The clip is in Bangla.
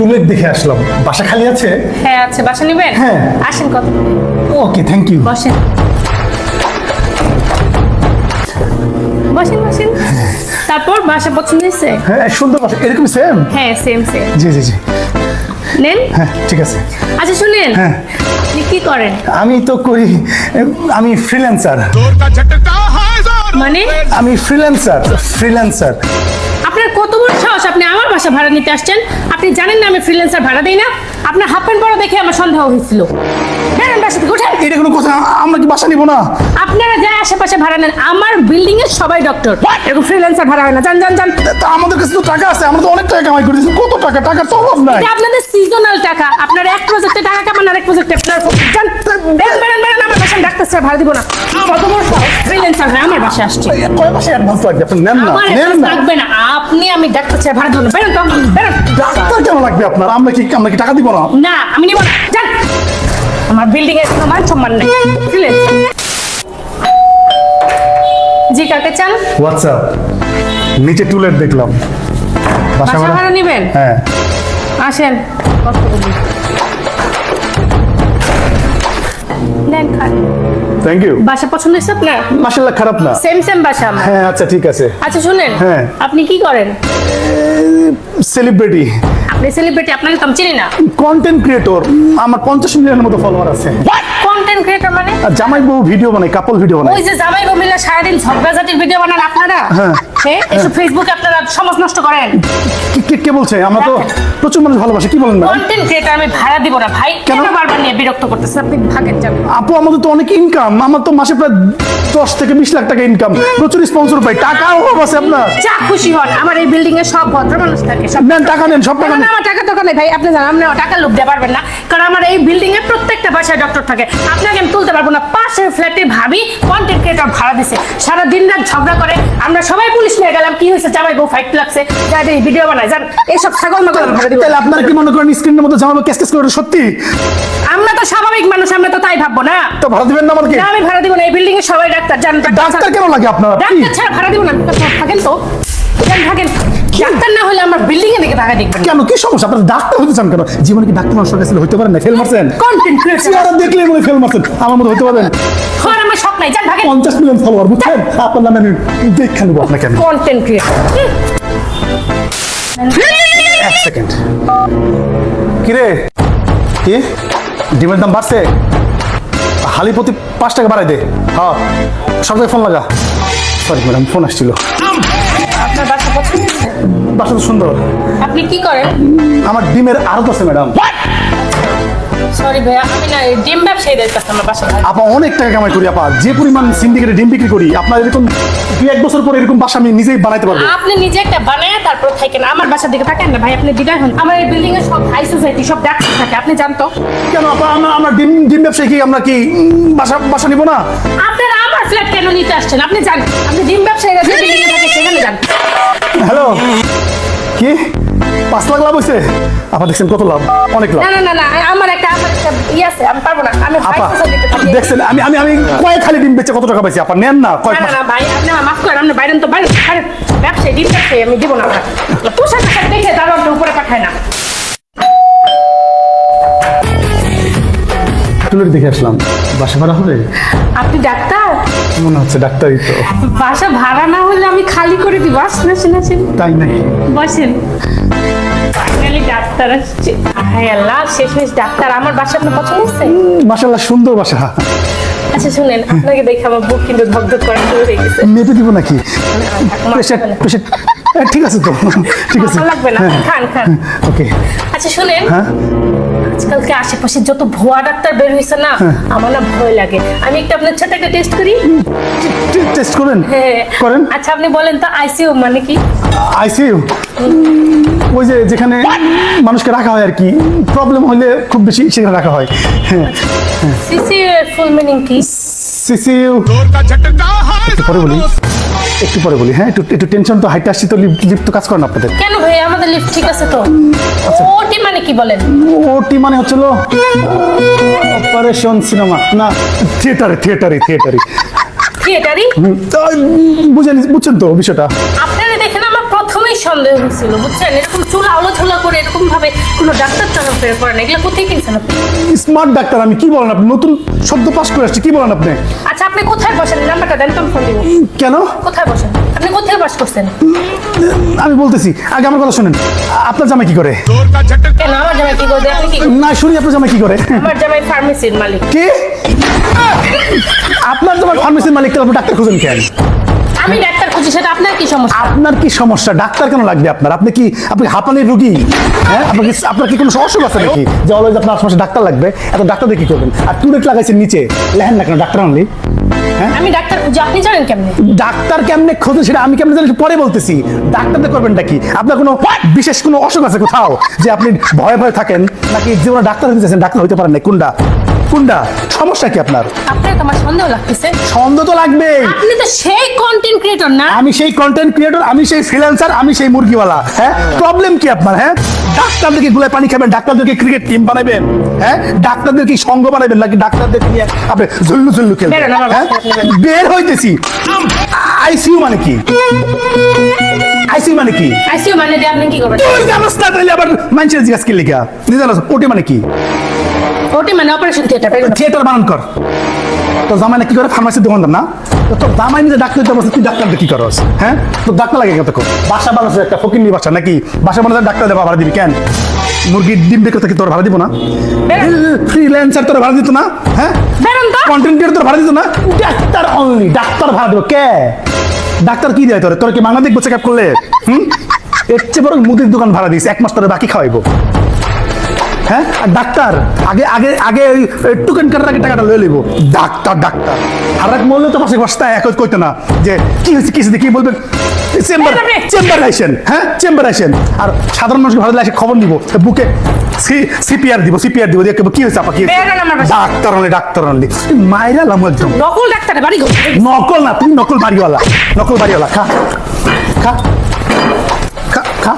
টুলেট দেখে আসলাম। বাসা খালি আছে? হ্যাঁ আছে। বাসা নেবেন? হ্যাঁ। আসেন কত ওকে থ্যাংক ইউ বসেন। বসেন বসেন। তারপর বাসা পছন্দ হয়েছে? হ্যাঁ সুন্দর বাসা। এরকম সেম হ্যাঁ সেম সেম জি জি জি। নেন? হ্যাঁ ঠিক আছে। আচ্ছা শুনেন। হ্যাঁ। আপনি কি করেন? আমি তো করি আমি ফ্রিল্যান্সার মানে? আমি ফ্রিল্যান্সার ফ্রিল্যান্সার বাসা ভাড়া নিতে আসছেন? আপনি জানেন না আমি ফ্রিল্যান্সার ভাড়া দিই না। আপনার হাফ প্যান্ট বড় দেখে আমার সন্দেহ হয়েছিল। বাসা থেকে উঠেন এটা কোনো কথা আমরা কি বাসা নিব না? আপনারা যা আশেপাশে ভাড়া নেন আমার বিল্ডিং এর সবাই ডক্টর এরকম ফ্রিল্যান্সার ভাড়া হয় না। জান জান জান তা আমাদের কাছে তো টাকা আছে আমরা তো অনেক টাকা কামাই করেছি। কত টাকা? টাকার তো অভাব নাই। এটা আপনাদের সিজনাল টাকা। আপনার এক প্রজেক্টে টাকা কামান আর এক প্রজেক্টে আপনার জান বেরোন বেরোন বেরোন আমার বাসায় ডাক্তার স্যার ভাড়া দিব না। কত বড় ফ্রিল্যান্সার আমার বাসায় আসছে। কয় মাসে অ্যাডভান্স লাগবে? আপনি নেন না নেন না। লাগবে না। আপনি আমি ডাক্তার স্যার ভাড়া দিব না। বেরোন তো বেরোন। ডাক্তার কেন লাগবে আপনার? আমরা কি আমরা কি টাকা দিব না? না আমি নিব না। আমার বিল্ডিং এর কোনো মান সম্মান নেই বুঝলেন জি কাকে চান? হোয়াটসঅ্যাপ নিচে টুলেট দেখলাম। বাসা ভাড়া? ভাড়া নেবেন? হ্যাঁ। আসেন। কষ্ট করুন নেন খান। থ্যাংক ইউ বাসা পছন্দ হয়েছে আপনার? খারাপ না। সেম সেম বাসা আমার। হ্যাঁ আচ্ছা ঠিক আছে। আচ্ছা শুনেন হ্যাঁ। আপনি কি করেন? সেলিব্রিটি আপনি সেলিব্রিটি আপনাকে তো আমি চিনি না। কন্টেন্ট ক্রিয়েটর আমার পঞ্চাশ মিলিয়নের মতো ফলোয়ার আছে। কন্টেন্ট ক্রিয়েটর মানে? জামাই বউ ভিডিও বানাই কাপল ভিডিও বানাই ওই যে জামাই বমিলা সারাদিন ঝগড়াঝাটির ভিডিও বানান আপনারা? হ্যাঁ। এসব ফেসবুকে আপনারা সমাজ নষ্ট করেন। কে- কে বলছে? আমরা তো প্রচুর মানুষ ভালোবাসে কি বলেন না কন্টেন্ট ক্রিয়েটর আমি ভাড়া দিব না ভাই। কেন? কেন বারবার নিয়ে বিরক্ত করতেছে আপনি ভাগের যাবেন আপু আমাদের তো অনেক ইনকাম আমার তো মাসে প্রায় দশ থেকে বিশ লাখ টাকা ইনকাম প্রচুর স্পন্সর পাই টাকা অভাব আছে আপনার। যা খুশি হন। আমার এই বিল্ডিং এ সব ভদ্র মানুষ থাকে সব নেন টাকা নেন সব টাকা না, না, নেন। আমার টাকা নেই ভাই। আপনি জানেন আপনি টাকা লোভ দিতে পারবেন না। কারণ আমার এই বিল্ডিং এ প্রত্যেকটা বাসায় ডক্টর থাকে। আপনাকে আমি তুলতে পারব না। পাশের ফ্ল্যাটে ভাবি কন্টেন্ট ক্রিয়েটর ভাড়া দিছে। সারা দিন রাত ঝগড়া করে আমরা সবাই পুলিশ নিয়ে গেলাম কি হয়েছে জামাই বউ ফাইট লাগছে। যাই এই ভিডিও বানায় যান এইসব ছাগল মাগল তাহলে আপনারা কি মনে করেন স্ক্রিনের মতো জামাই কেস কেস করে সত্যি? আমরা তো স্বাভাবিক মানুষ আমরা তো তাই ভাববো না। তো ভাড়া দিবেন না আমাকে না আমি ভাড়া দিব না। এই বিল্ডিং এ সবাই ডাক্তার। জান ডাক্তার কেন লাগে আপনার? ডাক্তার ছাড়া ভাড়া দিব না। থাকেন তো। জান থাকেন। ডাক্তার না হলে আমার বিল্ডিং এ টাকা দেখবেন কেন? কি সমস্যা? আপনার ডাক্তার হতে চান কেন? জীবনে কি ডাক্তার মানুষের কাছে হইতে পারেন না? ফেল মারছেন? কন্টেন্ট ক্রিয়েটর দেখলে মনে ফেল মারছেন। আমার মতো পারেন? হওয়ার আমার শখ নাই থাকেন পঞ্চাশ মিলিয়ন ফলোয়ার বুঝছেন? আপনার নামে আমি দেখে নেব আপনাকে আমি। কন্টেন্ট ক্রিয়েটর এক সেকেন্ড কিরে? কি? ডিমের দাম বাড়ছে? হালি প্রতি পাঁচ টাকা বাড়াই দে। হ্যাঁ সব জায়গায় ফোন লাগা। সরি ম্যাডাম ফোন আসছিল। বাসা তো সুন্দর। আপনি কি করেন? আমার ডিমের আরত আছে ম্যাডাম। সরি ভাইয়া আমি না ডিম ব্যবসায়ীদের কাছে আমার বাসা আপা অনেক টাকা কামাই করি আপা। যে পরিমাণ সিন্ডিকেটে ডিম বিক্রি করি আপনার এরকম দুই এক বছর পরে এরকম বাসা আমি নিজেই বানাইতে পারব। আপনি নিজে একটা বানায় তারপর থাকেন আমার বাসার দিকে থাকেন না ভাই আপনি দিদার হন। আমার এই বিল্ডিং এ সব হাই সোসাইটি সব ডাক্তার থাকে আপনি জানতো? কেন আপা আমরা আমরা ডিম ডিম ব্যবসায়ী কি আমরা কি বাসা বাসা নিব না? আপনারা আমার ফ্ল্যাট কেন নিতে আসছেন? আপনি ডিম ব্যবসায়ীরা যে বিল্ডিং এ থাকে সেখানে যান। হ্যালো? কি? পাঁচ লাখ লাভ হয়েছে আপা দেখছেন কত লাভ? অনেক লাভ। না না না আমার একটা আমার একটা ইয়ে আছে আমি পারব না। আমি আপা দেখছেন আমি আমি আমি কয়েক খালি ডিম বেচে কত টাকা পাইছি? আপা নেন না কয়েক না না ভাই আপনি আমার মাফ করেন আপনি বাইরেন তো বাইরে ব্যবসায়ী ডিম ব্যবসায়ী আমি দিব না পোশাক আশাক দেখে তার উপরে পাঠায় না। টুলেট দেখে আসলাম। বাসা ভাড়া হবে? আপনি ডাক্তার? মনে হচ্ছে ডাক্তারই তো। বাসা ভাড়া না হলে আমি খালি করে দিব। আসেন আসেন আসেন। তাই নাকি? বসেন। ফাইনালি ডাক্তার আসছে। হায় আল্লাহ ডাক্তার। আমার বাসা আপনার পছন্দ হচ্ছে মাসাল্লাহ সুন্দর বাসা। আচ্ছা শুনেন আপনাকে দেখে আমার বুক কিন্তু ধকধক করা শুরু হয়ে গেছে। মেপে দিব নাকি? ঠিক আছে তো। ঠিক আছে লাগবে না। খান খান। ওকে। আচ্ছা শুনেন। হ্যাঁ? আজকালকে আশেপাশে যত ভুয়া ডাক্তার বের হইছে না হ্যাঁ। আমার না ভয় লাগে। আমি একটা আপনার ছোট একটা টেস্ট করি। টেস্ট করেন? হ্যাঁ। করেন? আচ্ছা আপনি বলেন তো আইসিইউ মানে কি? আইসিইউ ওই যে যেখানে মানুষকে রাখা হয় আর কি। প্রবলেম হলে খুব বেশি সেখানে রাখা হয়। হ্যাঁ সিসিইউ ফুল মিনিং কি? সিসিইউ পরে বলি। একটু পরে বলি হ্যাঁ একটু একটু টেনশন তো হাইটে আসছি তো লিফট তো কাজ করে না আপনাদের? কেন ভাই? আমাদের লিফট ঠিক আছে তো। আচ্ছা। ওটি মানে কি বলেন? ওটি মানে হচ্ছিল অপারেশন সিনেমা না থিয়েটারে থিয়েটারে থিয়েটারে থিয়েটারে বুঝেন বুঝছেন তো বিষয়টা? সন্দেহ হয়েছিল বুঝছেন? এরকম চুল আউলো করে এরকম ভাবে কোনো ডাক্তার চলাফেরা করে না এগুলো কোথায় কিনছেন আপনি? স্মার্ট ডাক্তার আমি কি বলেন আপনি? নতুন শব্দ পাস করে আসছি কি বলেন আপনি? আচ্ছা আপনি কোথায় বসেন? নাম্বারটা দেন তো ফোন দিব কেন? কোথায় বসেন? আপনি কোথায় বাস করছেন? আমি বলতেছি আগে আমার কথা শুনেন। আপনার জামাই কি করে? কেন আমার জামাই কি করে? আপনি কি না শুনি আপনার জামাই কি করে? আমার জামাই ফার্মেসির মালিক। কি? আপনার জামাই ফার্মেসির মালিক তাহলে আপনি ডাক্তার খুঁজেন কেন? আমি ডাক্তার খুঁজি সেটা আপনার সমস্যা? আপনার কি সমস্যা? ডাক্তার কেন লাগবে আপনার? আপনি কি আপনি হাঁপানির রুগী? হ্যাঁ? আপনার কি আপনার কি কোনো অসুখ আছে নাকি? যে অলওয়েজ আপনার আশেপাশে ডাক্তার লাগবে এত ডাক্তার কি করবেন? আর টুলেট লাগাইছেন নিচে। লেহেন না কেন? ডাক্তার আনলি হ্যাঁ? আমি ডাক্তার আপনি জানেন কেমনে? ডাক্তার কেমনে খোঁজে সেটা আমি কেমনে জানি পরে বলতেছি। ডাক্তারদের করবেনটা কি? আপনার কোনো বিশেষ কোনো অসুখ আছে কোথাও যে আপনি ভয়ে ভয়ে থাকেন? নাকি জীবনে ডাক্তার হতে চাইছেন? ডাক্তার হইতে পারেন না কোনটা? কোনটা সমস্যা কি আপনার? আপনার তো আমার সন্দেহ লাগতেছে। সন্দেহ তো লাগবে আপনি তো সেই কন্টেন্ট ক্রিয়েটর না? আমি সেই কন্টেন্ট ক্রিয়েটর আমি সেই ফ্রিল্যান্সার আমি সেই মুরগিওয়ালা হ্যাঁ? প্রবলেম কি আপনার হ্যাঁ? ডাক্তারদেরকে গুলায় পানি খাবেন ডাক্তারদেরকে ক্রিকেট টিম বানাবেন হ্যাঁ? ডাক্তারদেরকে সঙ্গ বানাবেন নাকি ডাক্তারদেরকে নিয়ে আপনি ঝুল্লু ঝুল্লু খেলবেন হ্যাঁ? বের হইতেছি। আইসিইউ মানে কি? আইসিইউ মানে কি? আইসিইউ মানে আপনি কি করবেন? তুই জানোস না তাহলে আবার মানুষের জিজ্ঞাসা কি লিখা? তুই জানোস ওটি মানে কি? ওটি মানে অপারেশন থিয়েটার থিয়েটার বানান কর। তো জামাইনা কি করে ফার্মাসির দোকানদার না? তো জামাই নিজে ডাক্তার দিতে পারছিস তুই ডাক্তার কি করস হ্যাঁ? তোর ডাক্তার লাগে কত বাসা বানাচ্ছে একটা ফকির বাসা নাকি? বাসা বানাতে ডাক্তার দেবা ভাড়া দিবি কেন? মুরগির ডিম দেখে থেকে তোর ভাড়া দিব না? ফ্রিল্যান্সার তোর ভাড়া দিত না হ্যাঁ? বেরোন তো। কন্টেন্ট ক্রিয়েটর তোর ভাড়া দিত না? ডাক্তার অনলি ডাক্তার ভাড়া দেবো কে? ডাক্তার কি দেয় তোর? তোর কি মাংনা দেখব চেক আপ করলে? হুম? এর চেয়ে বরং মুদির দোকান ভাড়া দিস এক মাস তোর বাকি খাওয়াইবো। হ্যাঁ? আর ডাক্তার আগে আগে আগে ওই টুকেন কাটার আগে টাকাটা লয়ে লইব। Doctor doctor. আর এক মূল্য তো পাশে বসতা এক কইতো না যে কি হয়েছে কি কি বলবেন। চেম্বার চেম্বার আইসেন হ্যাঁ? চেম্বার আইসেন। আর সাধারণ মানুষকে ভালো লাগে খবর নিব বুকে সিপিআর দিব সিপিআর দিব দিয়ে কি হয়েছে আপা কি। ডাক্তার অনলি ডাক্তার অনলি মাইরা লাম একদম। নকল ডাক্তারে বাড়ি নকল না তুমি নকল বাড়িওয়ালা নকল বাড়িওয়ালা খা খা খা খা।